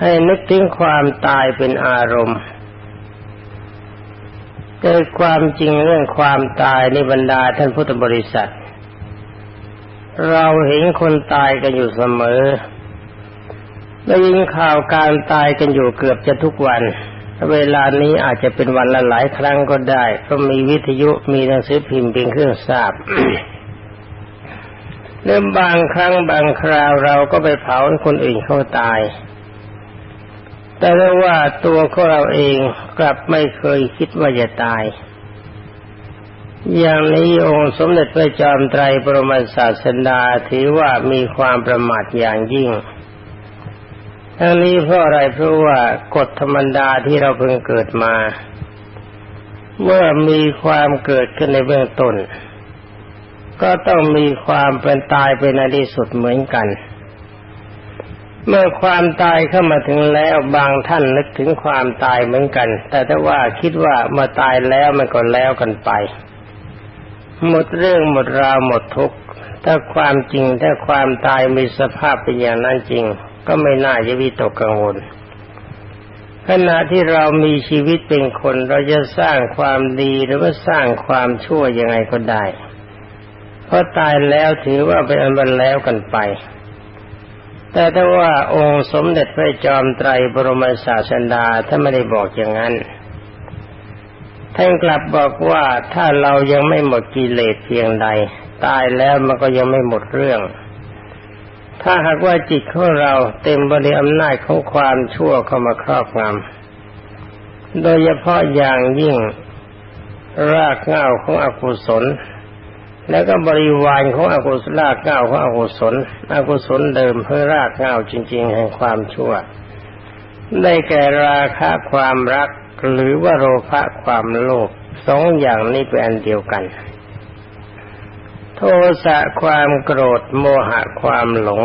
ให้นึกถึงความตายเป็นอารมณ์แต่ความจริงเรื่องความตายในบรรดาท่านพุทธบริษัท เราเห็นคนตายกันอยู่เสมอได้ยินข่าวการตายกันอยู่เกือบจะทุกวัน เวลานี้อาจจะเป็นวันละหลายครั้งก็ได้เพราะมีวิทยุมีหนังสือพิมพ์เป็นเครื่องทราบเรื่องบางครั้งบางคราวเราก็ไปเผาคนอื่นเขาตาย แต่ว่าตัวของเราเองกลับไม่เคยคิดว่าจะตาย อย่างนี้องค์สมเด็จพระจอมไตรบรมศาสดาถือว่ามีความประมาทอย่างยิ่งทั้งนี้เพราะอะไรเพราะว่ากฎธรรมดาที่เราเพิ่งเกิดมา เมื่อมีความเกิดขึ้นในเบื้องต้น ก็ต้องมีความเป็นตายเป็นในที่สุดเหมือนกัน เมื่อความตายเข้ามาถึงแล้วบางท่านนึกถึงความตายเหมือนกัน แต่ถ้าว่าคิดว่าเมื่อตายแล้วมันก็แล้วกันไป หมดเรื่องหมดราวหมดทุกข์ถ้าความจริงถ้าความตายมีสภาพเป็นอย่างนั้นจริง ก็ไม่น่าจะวิตกกังวลขณะที่เรามีชีวิตเป็นคนเราจะสร้างความดีหรือว่าสร้างความชั่วยังไงก็ได้ เพราะตายแล้วถือว่าเป็นอันบันแล้วกันไป แต่ถ้าว่าองค์สมเด็จพระจอมไตรบรมศาสดาท่านไม่ได้บอกอย่างนั้นท่านกลับบอกว่าถ้าเรายังไม่หมดกิเลสเพียงใด ตายแล้วมันก็ยังไม่หมดเรื่อง ถ้าหากว่าจิตของเราเต็มบริอำนาจของความชั่วเข้ามาครอบงำโดยเฉพาะอย่างยิ่งรากเหง้าของอกุศล แล้วก็บริวารของอกุศลรากล้าของอกุศลอกุศลเดิมเพื่อรากเง้าจริง ๆ แห่งความชั่ว ได้แก่ราคะความรักหรือว่าโลภะความโลภสองอย่างนี้เป็นอันเดียวกัน โทสะความโกรธโมหะความหลง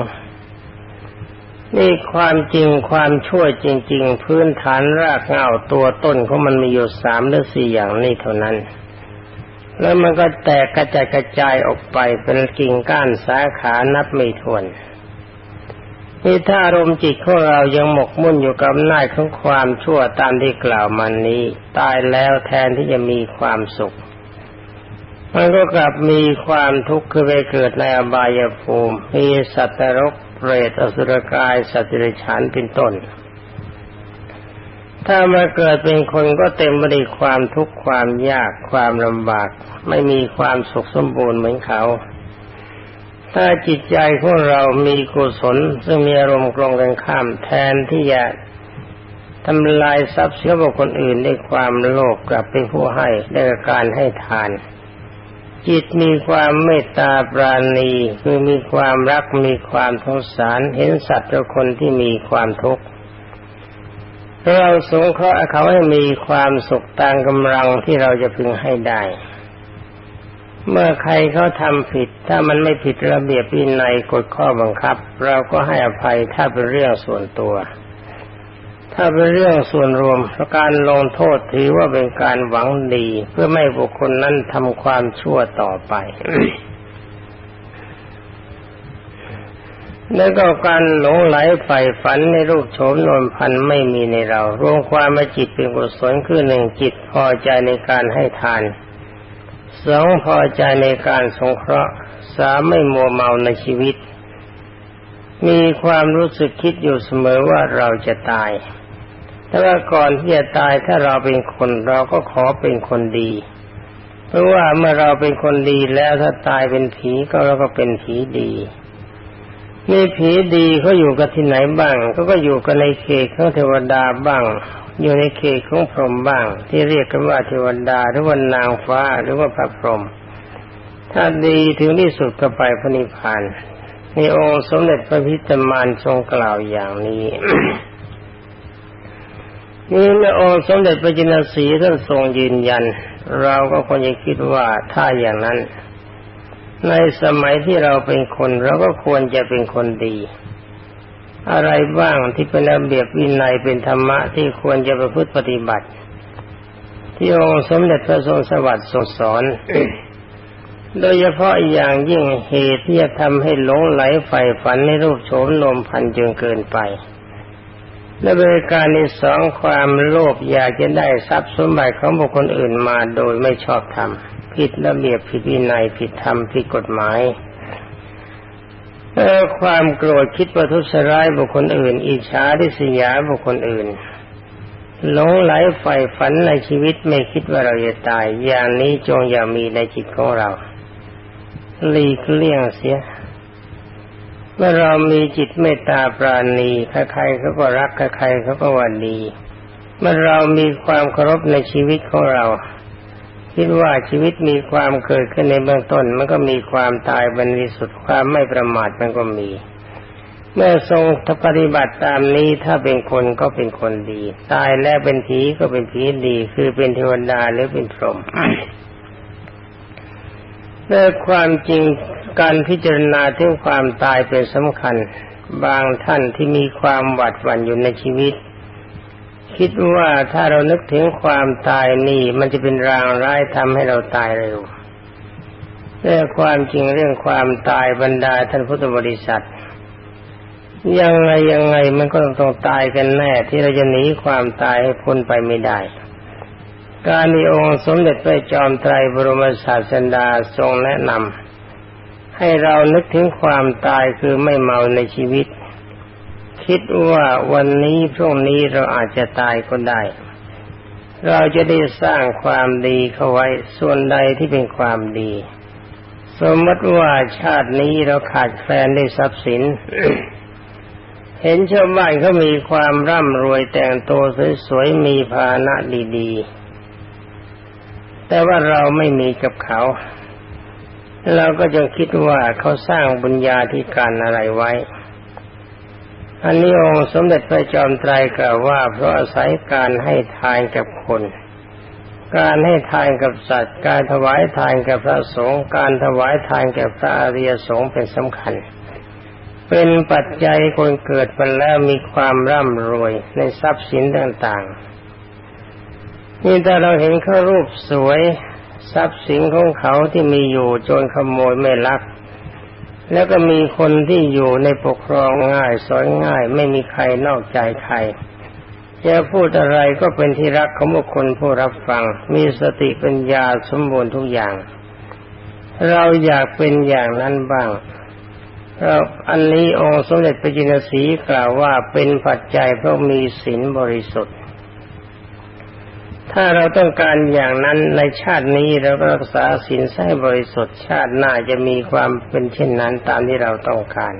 นี่ความจริงความชั่วจริง ๆ พื้นฐานรากเง้าตัวต้นของมันมีอยู่สามหรือสี่อย่างนี้เท่านั้น แล้วมันก็แตกกระจายกระจายออกไปเป็นกิ่งก้านสาขานับไม่ถ้วนนี่ถ้าอารมณ์จิตของเรายังหมกมุ่นอยู่กับหน้าของความชั่วตามที่กล่าวมานี้ ตายแล้วแทนที่จะมีความสุข มันก็กลับมีความทุกข์คือไปเกิดในอบายภูมิ มีสัตว์นรกเปรตอสุรกายสัตว์เดรัจฉานเป็นต้น ถ้ามาเกิดเป็นคนก็เต็มไปด้วยความทุกข์ความยากความลำบาก ไม่มีความสุขสมบูรณ์เหมือนเขา ถ้าจิตใจของเรามีกุศลซึ่งมีอารมณ์กลงกันข้ามแทนที่จะทำลายทรัพย์เสินของคนอื่นด้วยความโลภกลับเป็นผู้ให้ด้วยการให้ทาน จิตมีความเมตตาปราณีคือมีความรักมีความสงสารเห็นสัตว์ทุกคนที่มีความทุกข์ เราสงเคราะห์เขาให้มีความสุขตามกำลังที่เราจะพึงให้ได้ เมื่อใครเขาทำผิด ถ้ามันไม่ผิดระเบียบวินัยกฎข้อบังคับ เราก็ให้อภัยถ้าเป็นเรื่องส่วนตัว ถ้าเป็นเรื่องส่วนรวมการลงโทษถือว่าเป็นการหวังดี เพื่อไม่บุคคลนั้นทำความชั่วต่อไป แล้วก็การหลงไหลใฝ่ฝันในรูปโฉมนวลพันไม่มีในเรา รวมความมาจิตเป็นกุศลคือหนึ่งจิตพอใจในการให้ทานสองพอใจในการสงเคราะห์สามไม่มัวเมาในชีวิต มีความรู้สึกคิดอยู่เสมอว่าเราจะตาย แต่ว่าก่อนที่จะตายถ้าเราเป็นคนเราก็ขอเป็นคนดี เพราะว่าเมื่อเราเป็นคนดีแล้วถ้าตายเป็นผีก็เราก็เป็นผีดี มีผีดีเขาอยู่กันที่ไหนบ้างเขาก็อยู่กันในเขตของเทวดาบ้าง อยู่ในเขตของพรหมบ้าง ที่เรียกกันว่าเทวดาหรือว่านางฟ้าหรือว่าพระพรหมถ้าดีถึงที่สุดก็ไปพระนิพพานในองค์สมเด็จพระพิตมานทรงกล่าวอย่างนี้นี่เมื่อองค์สมเด็จพระจินสีท่านทรงยืนยัน เราก็ควรจะคิดว่าถ้าอย่างนั้น ในสมัยที่เราเป็นคนเราก็ควรจะเป็นคนดี อะไรบ้างที่เป็นระเบียบวินัยเป็นธรรมะที่ควรจะประพฤติปฏิบัติ ที่องค์สมเด็จพระทรงสวัสดิ์ทรงสอน โดยเฉพาะอย่างยิ่งเหตุที่จะทำให้หลงไหลใฝ่ฝันในรูปโฉมนมพันจนเกินไป และบริการที่สองความโลภอยากจะได้ทรัพย์สมบัติของบุคคลอื่นมาโดยไม่ชอบธรรม ผิดระเบียบผิดวินัยผิดธรรมผิดกฎหมายเออความโกรธคิดประทุษร้ายบุคคลอื่น อิจฉาริษยาบุคคลอื่นหลงไหลใฝ่ฝันในชีวิตไม่คิดว่าเราจะตาย อย่างนี้จงอย่ามีในจิตของเราหลีกเลี่ยงเสียเมื่อเรามีจิตเมตตาปราณีใครๆเขาก็รักใครๆเขาก็ว่าดี เมื่อเรามีความเคารพในชีวิตของเรา คิดว่าชีวิตมีความเกิดขึ้นในเบื้องต้น มันก็มีความตายบริสุทธิ์ความไม่ประมาทมันก็มี เมื่อทรงปฏิบัติตามนี้ถ้าเป็นคนก็เป็นคนดี ตายแล้วเป็นผีก็เป็นผีดี คือเป็นเทวดาหรือเป็นพรหมแต่ความจริงการพิจารณาถึงความตายเป็นสำคัญ บางท่านที่มีความหวาดหวั่นอยู่ในชีวิต คิดว่าถ้าเรานึกถึงความตายนี่ มันจะเป็นรางร้ายทำให้เราตายเร็วแต่ความจริงเรื่องความตายบรรดาท่านพุทธบริษัท ยังไงยังไงมันก็ต้องตายกันแน่ ที่เราจะหนีความตายให้พ้นไปไม่ได้ การมีองค์สมเด็จพระจอมไตรบรมศาสดาทรงแนะนำให้เรานึกถึงความตายคือไม่เมาในชีวิต คิดว่าวันนี้พรุ่งนี้เราอาจจะตายก็ได้ เราจะได้สร้างความดีเข้าไว้ส่วนใดที่เป็นความดี สมมติว่าชาตินี้เราขาดแคลนได้ทรัพย์สิน เห็นชาวบ้านเขามีความร่ำรวยแต่งตัวสวยๆมีภาณะดีๆ แต่ว่าเราไม่มีกับเขาเราก็จะคิดว่าเขาสร้างบุญญาธิการอะไรไว้ อันนี้องค์สมเด็จพระจอมไตรกล่าวว่า เพราะอาศัยการให้ทานกับคน การให้ทานกับสัตว์ การถวายทานกับพระสงฆ์การถวายทานกับพระอริยสงฆ์เป็นสำคัญ เป็นปัจจัยคนเกิดมาแล้วมีความร่ำรวยในทรัพย์สินต่างๆ นี่ถ้าเราเห็นเขารูปสวยทรัพย์สินของเขาที่มีอยู่จนขโมยไม่ลัก แล้วก็มีคนที่อยู่ในปกครองง่ายสอนง่าย ไม่มีใครนอกใจใครจะพูดอะไรก็เป็นที่รักของบุคคลผู้รับฟัง มีสติปัญญาสมบูรณ์ทุกอย่าง เราอยากเป็นอย่างนั้นบ้างเราอันนี้องค์สมเด็จพระจินสีกล่าวว่าเป็นปัจจัยเพราะมีศีลบริสุทธิ์ ถ้าเราต้องการอย่างนั้นในชาตินี้เราก็รักษาศีลให้บริสุทธิ์ชาติหน้าจะมีความเป็นเช่นนั้นตามที่เราต้องการ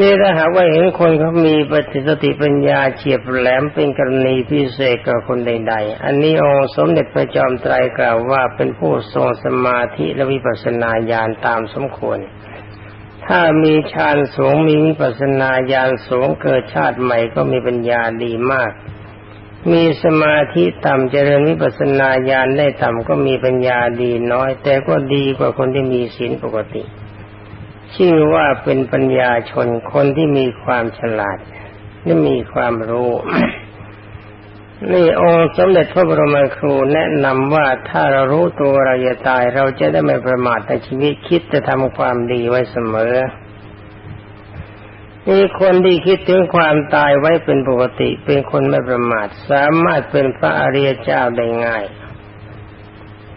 นี่ถ้าหากว่าเห็นคนเขามีปฏิสติปัญญาเฉียบแหลมเป็นกรณีพิเศษกับคนใด ๆ อันนี้องค์สมเด็จพระจอมไตรกล่าวว่าเป็นผู้ทรงสมาธิและวิปัสสนาญาณตามสมควรถ้ามีฌานสูงมีวิปัสสนาญาณสูงเกิดชาติใหม่ก็มีปัญญาดีมาก มีสมาธิต่ำเจริญวิปัสนาญาณได้ต่ำก็มีปัญญาดีน้อย แต่ก็ดีกว่าคนที่มีศีลปกติ ชื่อว่าเป็นปัญญาชนคนที่มีความฉลาดและมีความรู้นี่องค์สมเด็จพระบรมครูแนะนำว่าถ้าเรารู้ตัวเราจะตาย เราจะได้ไม่ประมาทในชีวิตคิดจะทำความดีไว้เสมอ มีคนที่คิดถึงความตายไว้เป็นปกติ เป็นคนไม่ประมาท สามารถเป็นพระอริยเจ้าได้ง่าย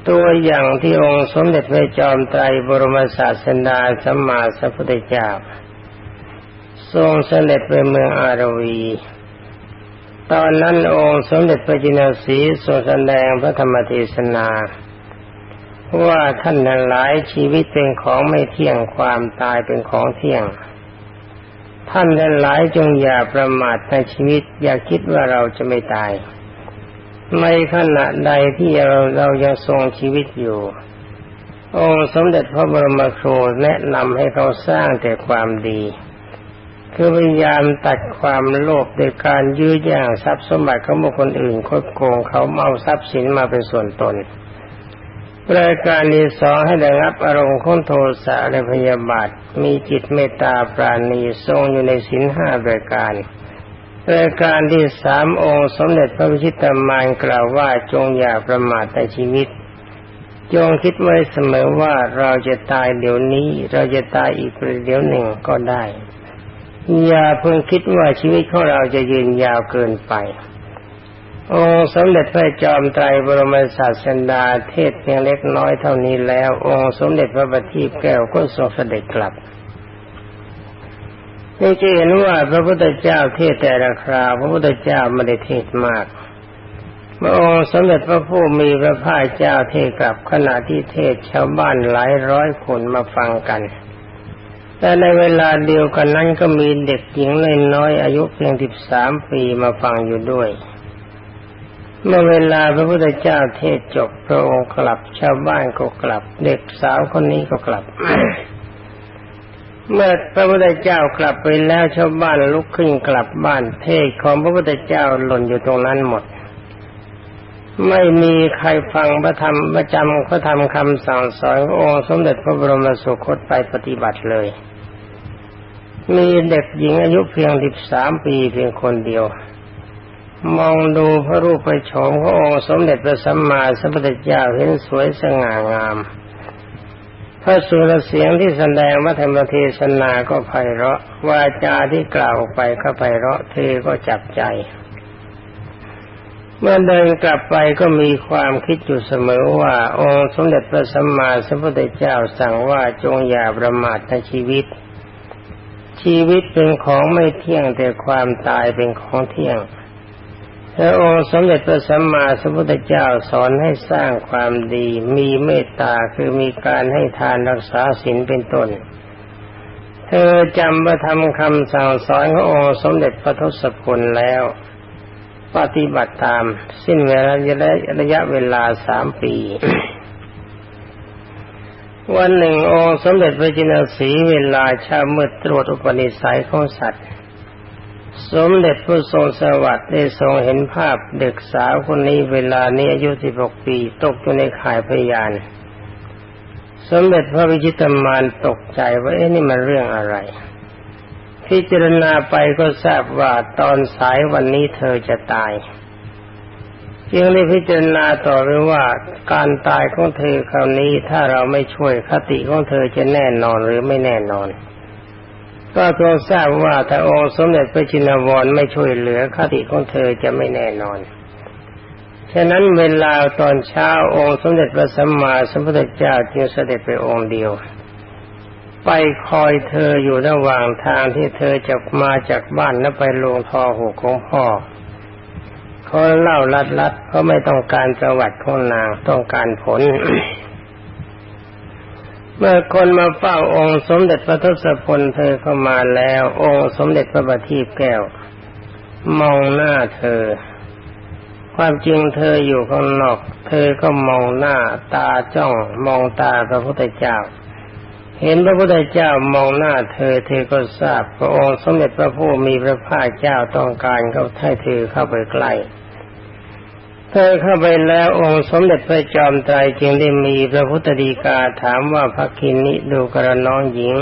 ตัวอย่างที่องค์สมเด็จพระจอมไตรบรมศาสดาสัมมาสัพพุทธเจ้า ทรงเสด็จไปเมืองอารวี ตอนนั้นองค์สมเด็จพระจินสีทรงแสดงพระธรรมเทศนาว่าท่านนั้นหลายชีวิตเป็นของไม่เที่ยงความตายเป็นของเที่ยง ท่านทั้งหลายจงอย่าประมาทในชีวิต อย่าคิดว่าเราจะไม่ตาย ในขณะใดที่เราเรายังทรงชีวิตอยู่ องค์สมเด็จพระบรมครูแนะนำให้เขาสร้างแต่ความดี คือพยายามตัดความโลภโดยการยื้อย่างทรัพย์สมบัติของบุคคลอื่นคดโกงเขาเมาทรัพย์สินมาเป็นส่วนตน รายการที่สองให้ได้รับอารมณ์ของโทสะและพยาบาท มีจิตเมตตาปราณีทรงอยู่ในศีลห้ารายการรายการที่สามองค์สมเด็จพระวิชิตามานกล่าวว่าจงอย่าประมาทในชีวิต จงคิดไว้เสมอว่าเราจะตายเดี๋ยวนี้ เราจะตายอีกประเดี๋ยวหนึ่งก็ได้ อย่าเพิ่งคิดว่าชีวิตของเราจะยืนยาวเกินไป องค์สมเด็จพระจอมไตรบรมศาสดาเทศเพียงเล็กน้อยเท่านี้แล้ว องค์สมเด็จพระบัณฑิตแก้วก็ทรงเสด็จกลับนี่จะเห็นว่าพระพุทธเจ้าเทศแต่ละคราวพระพุทธเจ้าไม่ได้เทศมากพระองค์สมเด็จพระผู้มีพระภาคเจ้าเทศกลับขณะที่เทศชาวบ้านหลายร้อยคนมาฟังกัน แต่ในเวลาเดียวกันนั้นก็มีเด็กหญิงเล็กน้อยอายุเพียงสิบสามปีมาฟังอยู่ด้วย เมื่อเวลาพระพุทธเจ้าเทศจบพระองค์กลับชาวบ้านก็กลับ เด็กสาวคนนี้ก็กลับ เมื่อพระพุทธเจ้ากลับไปแล้วชาวบ้านลุกขึ้นกลับบ้านเทศของพระพุทธเจ้าหล่นอยู่ตรงนั้นหมด ไม่มีใครฟังพระธรรมประจำพระธรรมคำสั่งสอนขององค์สมเด็จพระบรมสุคตไปปฏิบัติเลย มีเด็กหญิงอายุเพียงสิบสามปีเพียงคนเดียว มองดูพระรูปพระโฉมขององค์สมเด็จพระสัมมาสัมพุทธเจ้าเห็นสวยสง่างาม พระสุรเสียงที่แสดงวัฒนเทศนาก็ไพเราะวาจาที่กล่าวไปก็ไพเราะเธอก็จับใจ เมื่อเดินกลับไปก็มีความคิดอยู่เสมอว่า องค์สมเด็จพระสัมมาสัมพุทธเจ้าสั่งว่าจงอย่าประมาทในชีวิต ชีวิตเป็นของไม่เที่ยงแต่ความตายเป็นของเที่ยง พระองค์สมเด็จพระสัมมาสัมพุทธเจ้าสอนให้สร้างความดี มีเมตตาคือมีการให้ทานรักษาศีลเป็นต้น เธอจำพระธรรมคำสั่งสอนขององค์สมเด็จพระทศพลแล้ว ปฏิบัติตาม สิ้นเวลาระยะเวลาสามปี วันหนึ่งองค์สมเด็จพระจินสีเวลาชาเมื่อตรวจอุปนิสัยของสัตว์ สมเด็จพระทรงสวัสดิ์ได้ทรงเห็นภาพเด็กสาวคนนี้เวลานี้อายุสิบหกปี ตกอยู่ในข่ายพยาน สมเด็จพระวิชิตมานตกใจว่าเอ๊ะนี่มันเรื่องอะไร พิจารณาไปก็ทราบว่าตอนสายวันนี้เธอจะตาย จึงได้พิจารณาต่อไปว่าการตายของเธอคราวนี้ถ้าเราไม่ช่วยคติของเธอจะแน่นอนหรือไม่แน่นอน ก็ทรงทราบว่าถ้าองค์สมเด็จพระจินวรไม่ช่วยเหลือคติของเธอจะไม่แน่นอน ฉะนั้นเวลาตอนเช้าองค์สมเด็จพระสัมมาสัมพุทธเจ้าจึงเสด็จไปองค์เดียว ไปคอยเธออยู่ระหว่างทางที่เธอจะมาจากบ้านแล้วไปลงทอหูของพ่อเขาเล่าลัดลัดเพราไม่ต้องการประวัติของนางต้องการผล เมื่อคนมาเฝ้าองค์สมเด็จพระทศพลเธอเข้ามาแล้ว องค์สมเด็จพระบัณฑิตแก้ว มองหน้าเธอ ความจริงเธออยู่ข้างนอก เธอก็มองหน้าตาจ้อง มองตาพระพุทธเจ้า เห็นพระพุทธเจ้ามองหน้าเธอ เธอก็ทราบพระองค์สมเด็จพระผู้มีพระภาคเจ้าต้องการเขาให้เธอเข้าไปใกล้ เธอเข้าไปแล้วองค์สมเด็จพระจอมไตรจึงได้มีพระพุทธดีกาถามว่าพระคินิดูกระน้องหญิง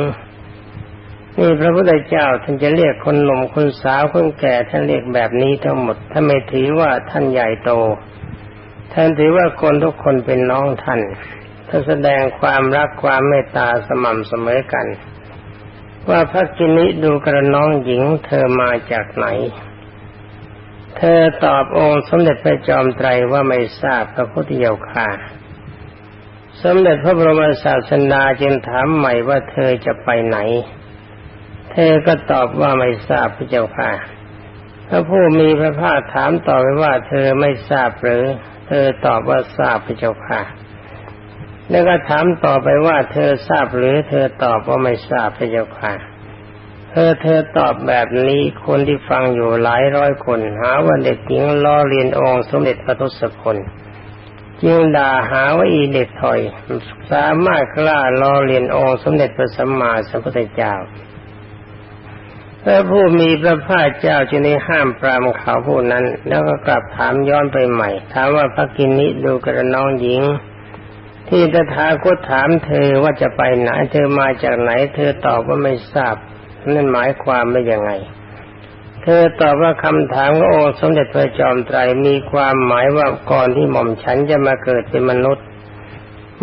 นี่พระพุทธเจ้าท่านจะเรียกคนหนุ่มคนสาวคนแก่ท่านเรียกแบบนี้ทั้งหมดถ้าไม่ถือว่าท่านใหญ่โต ท่านถือว่าคนทุกคนเป็นน้องท่านท่านแสดงความรักความเมตตาสม่ำเสมอกัน ว่าพระกินิดูกระน้องหญิงเธอมาจากไหน เธอตอบองค์สมเด็จพระจอมไตรว่าไม่ทราบพระพุทธเจ้าค่ะ สมเด็จพระบรมศาสดาจึงถามใหม่ว่าเธอจะไปไหน เธอก็ตอบว่าไม่ทราบพระเจ้าค่ะ พระผู้มีพระภาคถามต่อไปว่าเธอไม่ทราบหรือ เธอตอบว่าทราบพระเจ้าค่ะ แล้วก็ถามต่อไปว่าเธอทราบหรือ เธอตอบว่าไม่ทราบพระเจ้าค่ะ เธอเธอตอบแบบนี้คนที่ฟังอยู่หลายร้อยคน หาว่าเด็กหญิงล้อเลียนองค์สมเด็จพระทศพลจึงด่าหาว่าอีเด็กถอย สามารถกล้าล้อเลียนองค์สมเด็จพระสัมมาสัมพุทธเจ้าพระผู้มีพระภาคเจ้าจึงได้ห้ามปรามเขาผู้นั้น แล้วก็กลับถามย้อนไปใหม่ ถามว่าพระกินนิดูกระน้องหญิง ที่ตถาคตถามเธอว่าจะไปไหนเธอมาจากไหน เธอตอบว่าไม่ทราบ นั่นหมายความว่ายังไง เธอตอบว่าคำถามขององค์สมเด็จพระจอมไตรมีความหมายว่าก่อนที่หม่อมฉันจะมาเกิดเป็นมนุษย์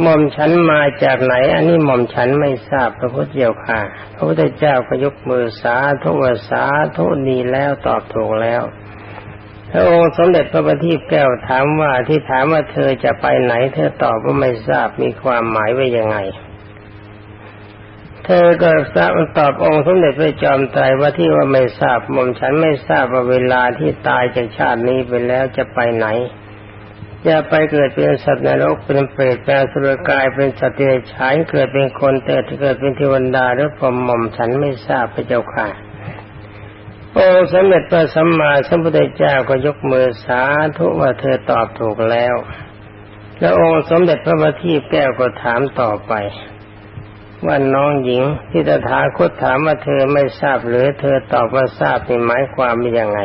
หม่อมฉันมาจากไหน อันนี้หม่อมฉันไม่ทราบพระพุทธเจ้าค่ะ พระพุทธเจ้าก็ยกมือสาธุวสาธุดีแล้วตอบถูกแล้วพระองค์สมเด็จพระบัณฑิตแก้วถามว่าที่ถามว่าเธอจะไปไหน เธอตอบว่าไม่ทราบมีความหมายว่ายังไง เธอก็ทราบตอบองค์สมเด็จพระจอมไตรว่าที่ว่าไม่ทราบหม่อมฉันไม่ทราบว่าเวลาที่ตายจากชาตินี้ไปแล้วจะไปไหน จะไปเกิดเป็นสัตว์นรกเป็นเปรตเป็นสุรกายเป็นสัตว์เดรัจฉานเกิดเป็นคนเติดเกิดเป็นเทวดาหรือพรหมมฉันไม่ทราบพระเจ้าค่ะองค์สมเด็จพระสัมมาสัมพุทธเจ้าก็ยกมือสาธุว่าเธอตอบถูกแล้ว แล้วองค์สมเด็จพระบัณฑิตแก้วก็ถามต่อไป ว่าน้องหญิงที่ตถาคตถามว่าเธอไม่ทราบหรือเธอตอบว่าทราบนี่หมายความว่ายังไง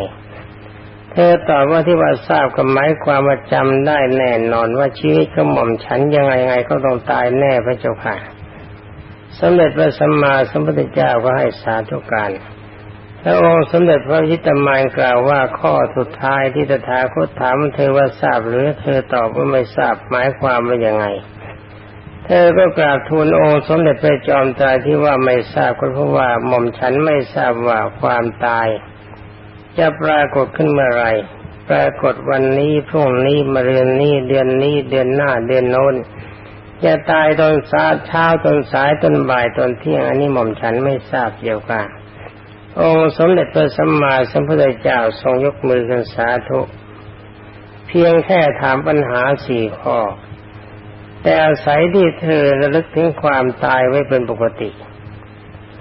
เธอตอบว่าที่ว่าทราบก็หมายความว่าจำได้แน่นอนว่าชีวิตขหม่อมฉันยังไงไงก็ต้องตายแน่พระเจ้าค่ะสมเด็จพระสัมมาสัมพุทธเจ้าก็ให้สาธุการพระองค์สมเด็จพระยิตมานกล่าวว่าข้อสุดท้ายที่ตถาคตถามเธอว่าทราบหรือเธอตอบว่าไม่ทราบหมายความว่ายังไง เธอก็กราบทูลองค์สมเด็จพระจอมไตรที่ว่าไม่ทราบก็เพราะว่าหม่อมฉันไม่ทราบว่าความตาย จะปรากฏขึ้นเมื่อไรปรากฏวันนี้พรุ่งนี้มะรืนนี้เดือนนี้เดือนหน้าเดือนโน้นจะตายตอนสาเช้าตอนสายตอนบ่ายตอนเที่ยงอันนี้หม่อมฉันไม่ทราบเกี่ยวกันองค์สมเด็จพระสัมมาสัมพุทธเจ้าทรงยกมือกันสาธุ เพียงแค่ถามปัญหาสี่ข้อ แต่อาศัยที่เธอระลึกถึงความตายไว้เป็นปกติ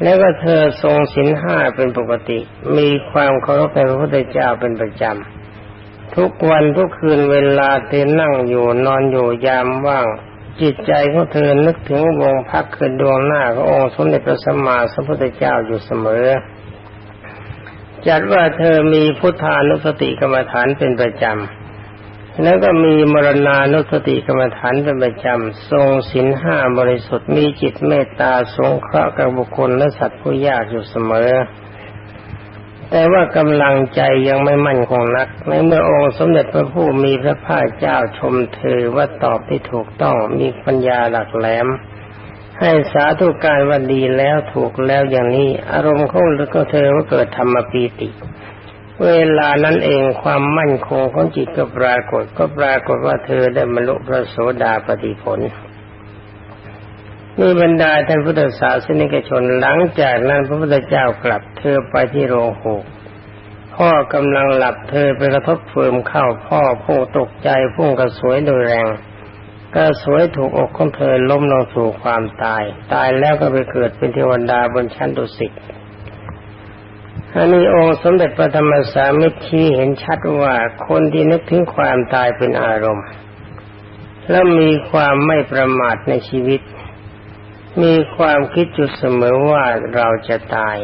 แล้วก็เธอทรงศีลห้าเป็นปกติ มีความเคารพในพระพุทธเจ้าเป็นประจำ ทุกวันทุกคืนเวลาเธอนั่งอยู่นอนอยู่ยามว่าง จิตใจของเธอนึกถึงวงพักคือดวงหน้าขององค์สมเด็จพระสัมมาสัมพุทธเจ้าอยู่เสมอ จัดว่าเธอมีพุทธานุสติกรรมฐานเป็นประจำ แล้วก็มีมรณานุสติกรรมฐานเป็นประจำทรงศีลห้าบริสุทธิ์มีจิตเมตตาสงเคราะห์กับบุคคลและสัตว์ผู้ยากอยู่เสมอ แต่ว่ากำลังใจยังไม่มั่นคงนัก ในเมื่อองค์สมเด็จพระผู้มีพระภาคเจ้าชมเธอว่าตอบที่ถูกต้องมีปัญญาหลักแหลม ให้สาธุการว่าดีแล้วถูกแล้วอย่างนี้ อารมณ์ของเธอว่าเกิดธรรมปีติ เวลานั้นเองความมั่นคงของจิตก็ปรากฏก็ปรากฏว่าเธอได้บรรลุพระโสดาปฏิผลนี่บรรดาท่านพุทธศาสนิกชนหลังจากนั้นพระพุทธเจ้ากลับเธอไปที่โรงหกพ่อกำลังหลับเธอไปกระทบเฟิมเข้าพ่อพุ่งตกใจพุ่งกระสวยโดยแรงกระสวยถูกอกของเธอล้มลงสู่ความตาย ตายแล้วก็ไปเกิดเป็นเทวดาบนชั้นดุสิต อันนี้องค์สมเด็จพระธรรมสามิตรชี้เห็นชัดว่าคนที่นึกถึงความตายเป็นอารมณ์ และมีความไม่ประมาทในชีวิต มีความคิดจุดเสมอว่าเราจะตาย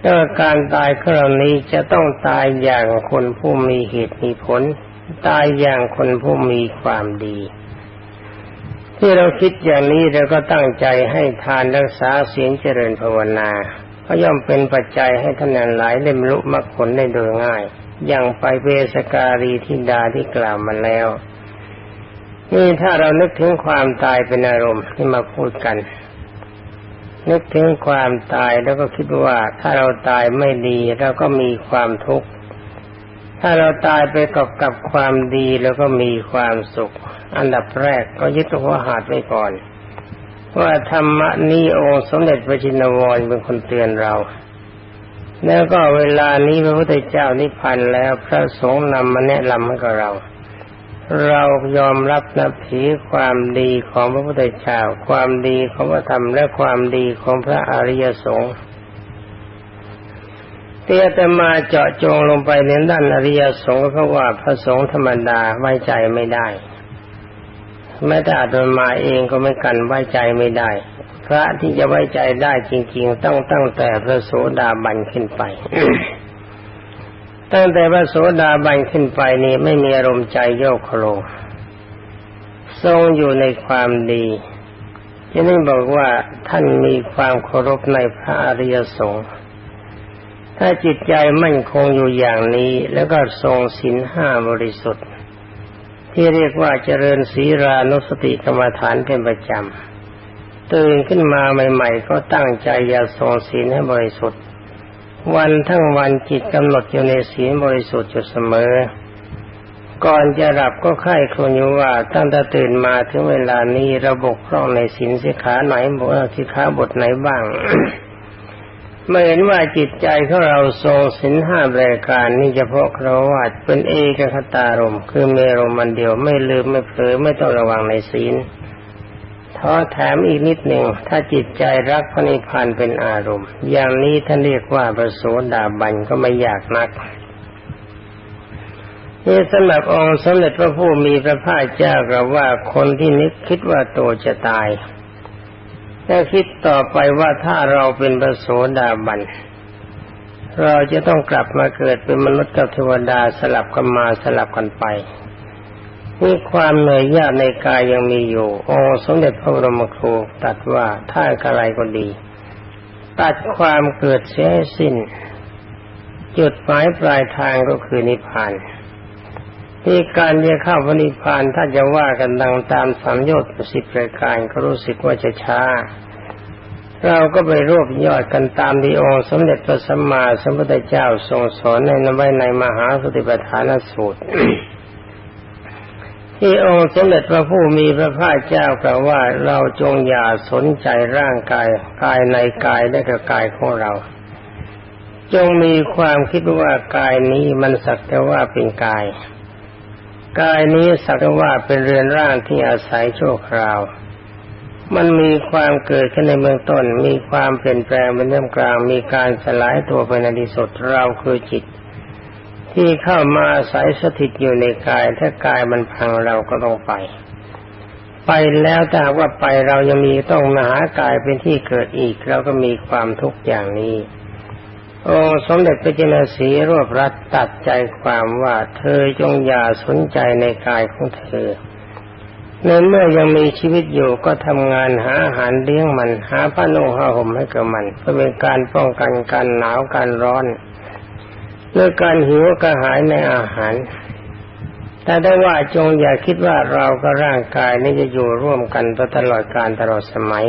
แต่การตายครั้งนี้จะต้องตายอย่างคนผู้มีเหตุมีผล ตายอย่างคนผู้มีความดี ที่เราคิดอย่างนี้เราก็ตั้งใจให้ทานรักษาเสียงเจริญภาวนา ก็ย่อมเป็นปัจจัยให้ท่านหลายเล่มลุมรรคผลได้โดยง่าย อย่างไปเวสการีทิดาที่กล่าวมาแล้ว นี่ถ้าเรานึกถึงความตายเป็นอารมณ์ที่มาพูดกัน นึกถึงความตายแล้วก็คิดว่าถ้าเราตายไม่ดีเราก็มีความทุกข์ถ้าเราตายไปกับกับความดีแล้วก็มีความสุข อันดับแรกก็ยึดหัวหาดไว้ก่อน ว่าธรรมนี้องค์สมเด็จพระจินวรเป็นคนเตือนเรา แล้วก็เวลานี้พระพุทธเจ้านิพพานแล้วพระสงฆ์นำมาแนะนำให้กับเรา เรายอมรับนับถือความดีของพระพุทธเจ้าความดีของพระธรรมและความดีของพระอริยสงฆ์เตี้ยแต่มาเจาะจงลงไปในด้านอริยสงฆ์เขาว่าพระสงฆ์ธรรมดาไว้ใจไม่ได้ แม้แต่อาตมาเองก็ไม่กันไว้ใจไม่ได้ พระที่จะไว้ใจได้จริง ๆ ต้องตั้งแต่พระโสดาบันขึ้นไป ตั้งแต่พระโสดาบันขึ้นไปนี่ไม่มีอารมณ์ใจโยกโคลทรงอยู่ในความดีจะนี่บอกว่าท่านมีความเคารพในพระอริยสงฆ์ถ้าจิตใจมั่นคงอยู่อย่างนี้แล้วก็ทรงศีลห้าบริสุทธิ์ ที่เรียกว่าเจริญศีรานุสติกรรมฐานเป็นประจำตื่นขึ้นมาใหม่ ๆ ก็ตั้งใจอย่าทรงศีลให้บริสุทธิ์ วันทั้งวันจิตกำหนดอยู่ในศีลบริสุทธิ์อยู่เสมอ ก่อนจะหลับก็ไข้ครวญอยู่ว่าตั้งแต่ตื่นมาถึงเวลานี้ระบบพร่องในศีลสิขาไหนบทสิขาบทไหนบ้าง เมื่อเห็นว่าจิตใจของเราทรงสินห้ารายการนี่เฉพาะครวัตเป็นเอกคตารมคือเมรมันเดียวไม่ลืมไม่เผลอไม่ต้องระวังในศีลท้อแถมอีกนิดหนึ่งถ้าจิตใจรักพระนิพพานเป็นอารมณ์ อย่างนี้ท่านเรียกว่าประโสดาบันก็ไม่ยากนักนี่สำหรับองค์สมเด็จพระผู้มีพระภาคเจ้ากล่าวว่าคนที่นึกคิดว่าตัวจะตาย แล้วคิดต่อไปว่าถ้าเราเป็นพระโสดาบัน เราจะต้องกลับมาเกิดเป็นมนุษย์กับเทวดาสลับกันมาสลับกันไปมีความเหนื่อยยากในกายยังมีอยู่ องค์สมเด็จพระบรมครูตัดว่าถ้าอะไรก็ดี ตัดความเกิดเสียสิ้น จุดหมายปลายทางก็คือนิพพาน ที่การจะเข้าพระนิพพานถ้าจะว่ากันดังตามสัมยชน์สิบรายการก็รู้สึกว่าจะช้า เราก็ไปรวบยอดกันตามที่องค์สมเด็จพระสัมมาสัมพุทธเจ้าทรงสอนในนไว้ในมหาสติปัฏฐานสูตร ที่องค์สมเด็จพระผู้มีพระภาคเจ้ากล่าวว่าเราจงอย่าสนใจร่างกายกายในกายและกับกายของเรา จงมีความคิดว่ากายนี้มันสักแต่ว่าเป็นกาย กายนี้สักว่าเป็นเรือนร่างที่อาศัยชั่วคราว มันมีความเกิดขึ้นในเบื้องต้น มีความเปลี่ยนแปลงเป็นเรื่องกลาง มีการสลายตัวไปในที่สุดเราคือจิต ที่เข้ามาอาศัยสถิตอยู่ในกาย ถ้ากายมันพังเราก็ต้องไป ไปแล้วแต่ว่าไปเรายังมีต้องมาหากายเป็นที่เกิดอีกเราก็มีความทุกข์อย่างนี้ องสมเด็จพระจินสีรวบรัดตัดใจความว่าเธอจงอย่าสนใจในกายของเธอ ในเมื่อยังมีชีวิตอยู่ก็ทำงานหาอาหารเลี้ยงมันหาผ้านุ่งผ้าห่มให้กับมัน เพื่อเป็นการป้องกันการหนาวการร้อนเมื่อการหิวกระหายในอาหาร แต่ได้ว่าจงอย่าคิดว่าเรากับร่างกายนี้จะอยู่ร่วมกันตลอดการตลอดสมัย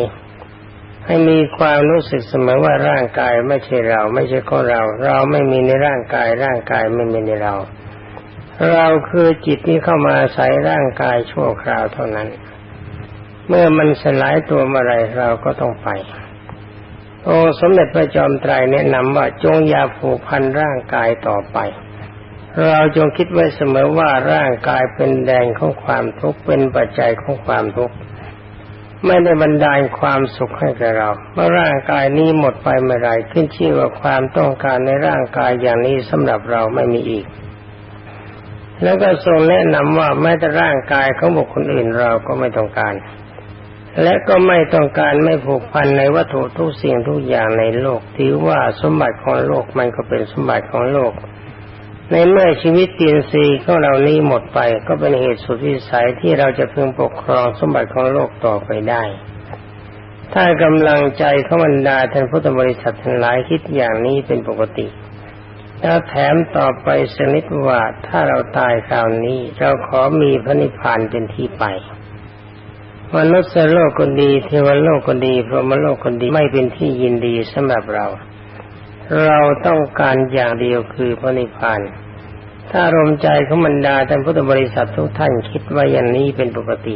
ให้มีความรู้สึกเสมอว่าร่างกายไม่ใช่เรา ไม่ใช่ของเรา เราไม่มีในร่างกาย ร่างกายไม่มีในเรา เราคือจิตที่เข้ามาใส่ร่างกายชั่วคราวเท่านั้น เมื่อมันสลายตัวเมื่อไรเราก็ต้องไปโอ้สมเด็จพระจอมไตรแนะนำว่าจงอย่าผูกพันร่างกายต่อไป เราจงคิดไว้เสมอว่าร่างกายเป็นแดงของความทุกข์เป็นปัจจัยของความทุกข์ ไม่ได้บรรดาลความสุขให้แก่เรา เมื่อร่างกายนี้หมดไปเมื่อไรขึ้นชื่อว่าความต้องการในร่างกายอย่างนี้สำหรับเราไม่มีอีก แล้วก็ทรงแนะนำว่าแม้แต่ร่างกายของบุคคลอื่นเราก็ไม่ต้องการ และก็ไม่ต้องการไม่ผูกพันในวัตถุทุกสิ่งทุกอย่างในโลกถือว่าสมบัติของโลกมันก็เป็นสมบัติของโลก ในเมื่อชีวิตตีนซีของเรานี้หมดไป ก็เป็นเหตุสุดวิสัยที่เราจะพึงปกครองสมบัติของโลกต่อไปได้ ถ้ากำลังใจของบรรดาท่านพุทธบริษัททั้งหลายคิดอย่างนี้เป็นปกติแล้วแถมต่อไปสนิทว่าถ้าเราตายคราวนี้เราขอมีพระนิพพานเป็นที่ไปมนุษย์โลกคนดีเทวโลกคนดีพรหมโลกคนดีไม่เป็นที่ยินดีสำหรับเรา เราต้องการอย่างเดียวคือพระนิพพานถ้าอารมณ์ใจของบรรดาท่านพุทธบริษัททุกท่านคิดว่าอย่างนี้เป็นปกติ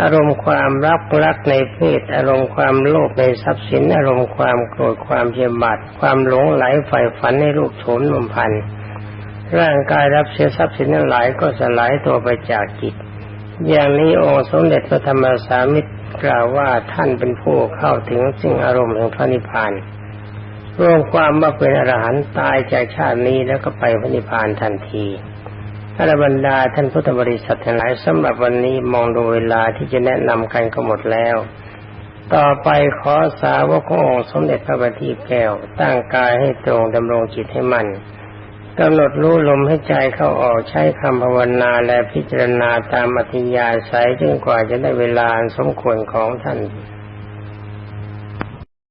อารมณ์ความรักรักในเพศ อารมณ์ความโลภในทรัพย์สิน อารมณ์ความโกรธความเพียบาทความหลงไหลใฝ่ฝันในรูปโฉมนมพันร่างกายรับเสียทรัพย์สินนั้นหลายก็สลายตัวไปจากจิต อย่างนี้องค์สมเด็จพระธรรมสามิตรกล่าวว่าท่านเป็นผู้เข้าถึงสิ่งอารมณ์แห่งพระนิพพาน รวมความว่าเป็นอรหันต์ตายจากชาตินี้แล้วก็ไปพระนิพพานทันทีพระบรรดาท่านพุทธบริษัททั้งหลายสำหรับวันนี้มองดูเวลาที่จะแนะนำกันก็หมดแล้ว ต่อไปขอสาวกขององค์สมเด็จพระบัณฑิตแก้ว ตั้งกายให้ตรงดำรงจิตให้มัน่นกำหนดรู้ลมให้ใจเข้าออกใช้คำภาวนาและพิจารณาตามอธิยาศัยจนกว่าจะได้เวลาสมควรของท่าน